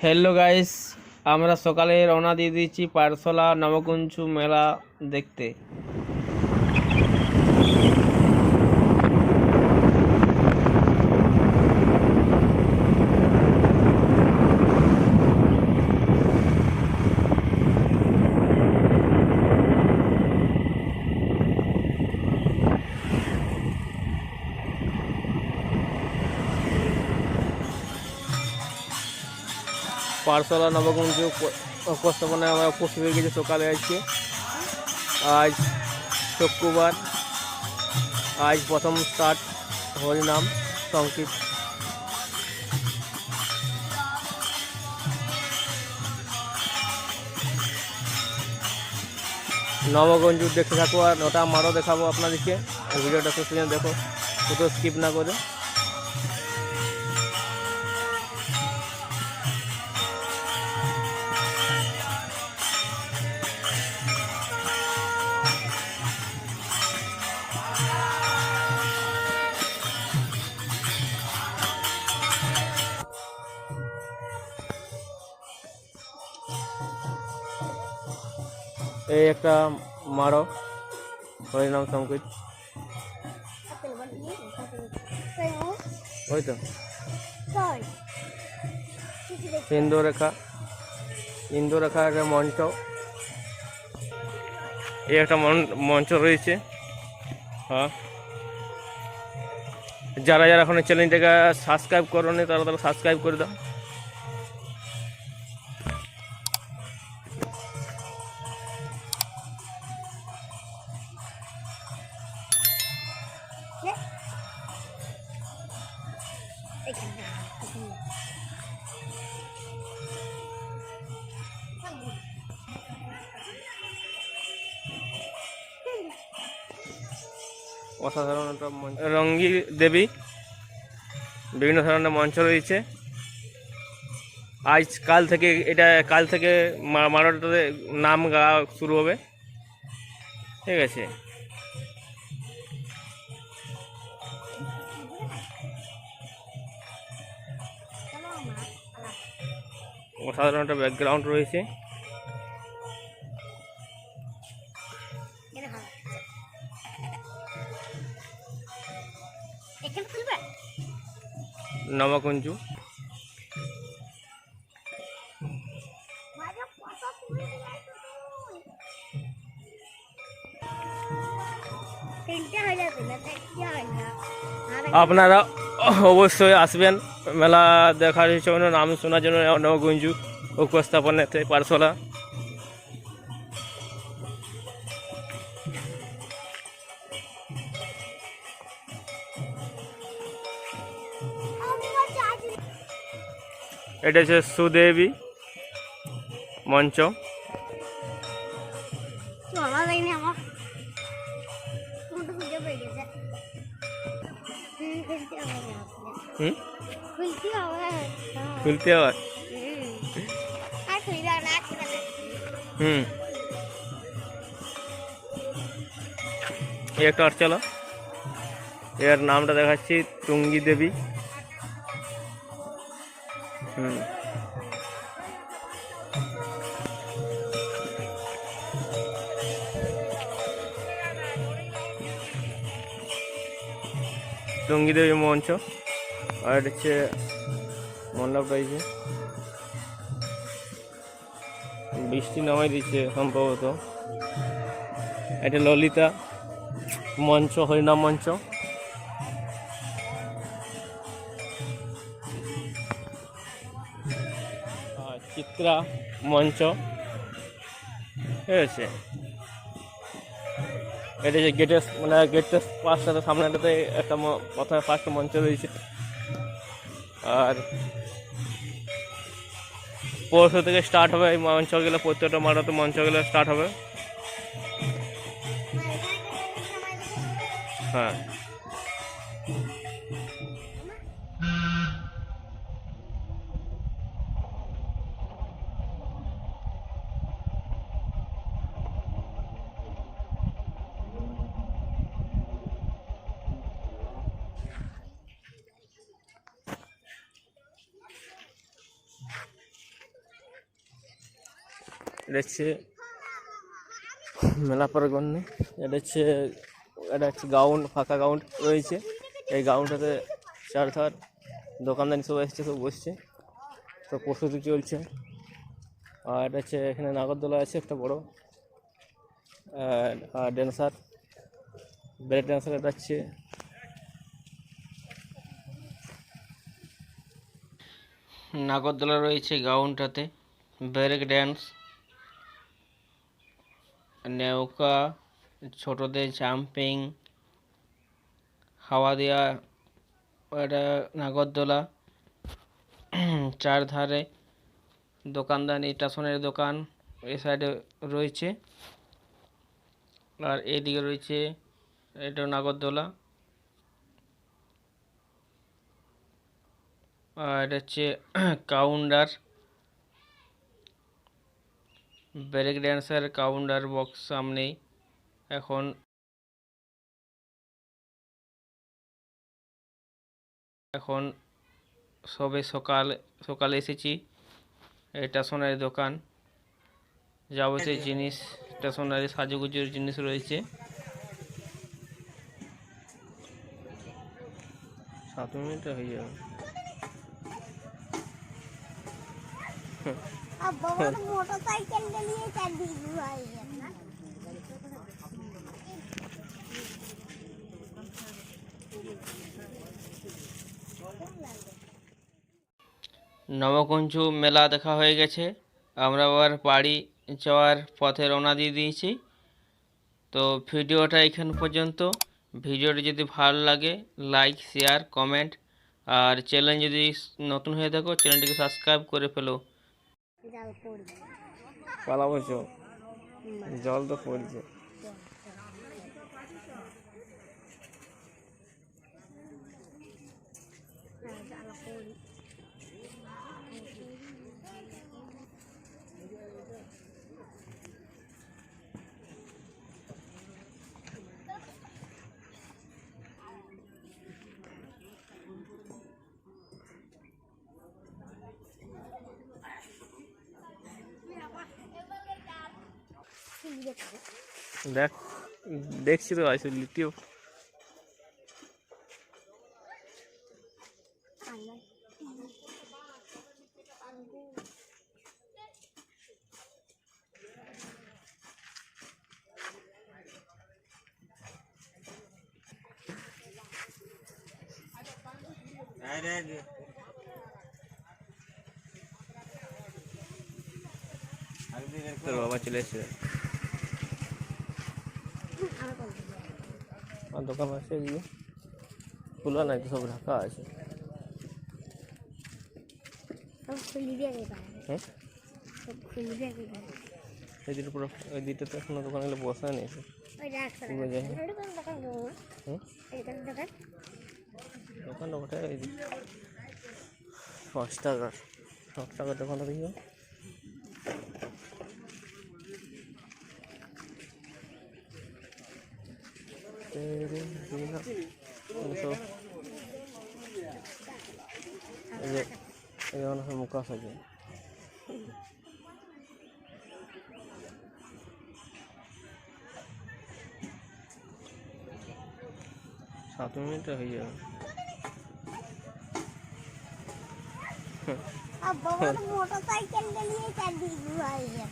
Hello guys আমরা সকালে রওনা দিয়ে দিয়েছি পারসলা নবকুঞ্চু মেলা দেখতে। পারসলা উপ- উপস্থাপনায় আমরা উপস্থিত হয়ে গেছি সকালে আজকে। আজ শুক্রবার। আজ প্রথম স্টার্ট হরিনাম সংকীর্ত। নবগঞ্জ দেখতে থাকো আর ওটা মারও দেখাবো আপনাদেরকে। ভিডিওটা শেষ দেখো। কোথাও স্কিপ না করে। এই একটা মারো। হরিনাম সংকীর্ত ওই তো। ইন্দুরেখা। ইন্দুরেখা একটা মঞ্চ। এই একটা মঞ্চ রয়েছে। হ্যাঁ। যারা যারা এখন চ্যানেলটাকে সাবস্ক্রাইব করোনি, তারা তারা সাবস্ক্রাইব করে দাও। অসাধারণ একটা রঙ্গি দেবী, বিভিন্ন ধরনের মঞ্চ রয়েছে। আজ কাল থেকে এটা কাল থেকে মারাটাতে নাম গাওয়া শুরু হবে। ঠিক আছে। অসাধারণ একটা ব্যাকগ্রাউন্ড রয়েছে। আর আপনারা অবশ্যই আসবেন মেলা দেখার জন্য নাম শোনার জন্য নবগুঞ্জু উপস্থাপনাতে পারসলা এটা হচ্ছে সুদেবী মঞ্চ। খুলতে। আবার হুম। একটা চলো? এর নামটা দেখাচ্ছি টুঙ্গি দেবী। হুম টুঙ্গি দেবী মঞ্চ, আর এটা হচ্ছে মণ্ডপ রয়েছে। বৃষ্টি নামাই দিচ্ছে সম্ভবত। এটা ললিতা মঞ্চ, হরিনাম মঞ্চ। চিত্রা মঞ্চ। ঠিক আছে এটা যে গেটের মানে গেটের পাশটাতে, সামনেটাতে একটা প্রথমে ফার্স্ট মঞ্চ রয়েছে। আর পরশু থেকে স্টার্ট হবে এই মঞ্চগুলো, প্রত্যেকটা মারাতে মঞ্চগুলো স্টার্ট হবে। হ্যাঁ। এটা হচ্ছে মেলা প্রাঙ্গণে এটা হচ্ছে এটা হচ্ছে গ্রাউন্ড ফাঁকা গ্রাউন্ড রয়েছে। এই গ্রাউন্ডটাতে চারধার দোকানদানি সব এসছে, সব বসছে। তো প্রস্তুতি চলছে। আর এটা হচ্ছে এখানে নাগরদোলা আছে, একটা বড়। আর ড্যান্সার ব্রেক ড্যান্সার এটা হচ্ছে নাগরদোলা রয়েছে গাউনটাতে ব্রেক ড্যান্স নৌকা, ছোটদের জাম্পিং হাওয়া দেওয়া এটা নাগরদোলা, চারধারে দোকানদার স্টেশনের দোকান, এই সাইডে রয়েছে। আর এদিকে রয়েছে, এটা নাগরদোলা। আর এটা হচ্ছে কাউন্টার ব্রেক ড্যান্সের কাউন্টার বক্স সামনেই। এখন এখন সবে সকাল সকালে এসেছি। স্টেশনারি দোকান। যাবতীয় জিনিস স্টেশনারি সাজুগুজুর জিনিস রয়েছে। সাত মিনিট হয়ে যাবে। নবকুঞ্জ মেলা দেখা হয়ে গেছে। আমরা আবার বাড়ি যাওয়ার পথে রওনা দিয়ে দিয়েছি। তো ভিডিওটা এখান পর্যন্ত। ভিডিওটি যদি ভালো লাগে লাইক শেয়ার কমেন্ট আর চ্যানেল যদি নতুন হয়ে থাকো চ্যানেলটিকে সাবস্ক্রাইব করে ফেলো। জাল পড়ি পালাবো জল তো পড়ছে। হ্যাঁ জাল পড়ি দেখ দেখছি তো আসলে লিটিও আল্লাহ তোর বাবা চলে এসেছে আর দোকান আছে এগুলো খোলা নাই তো সব ঢাকা আছে। গেছে হ্যাঁ? খুলি দিয়ে গেছে এই দুটো পুরো ওই দুটোতে এখনও দোকানগুলো বসা নেই। পুরো দোকান। দোকান দোকান ওটা এই পাঁচ টাকার। পাঁচ টাকার দোকানটা দেখি। এই যে এই যেমন মুখাস আছে সাত মিনিট হয়ে যাবে अब बहुत मोटरसाइकिल के लिए कर दी भाई है ना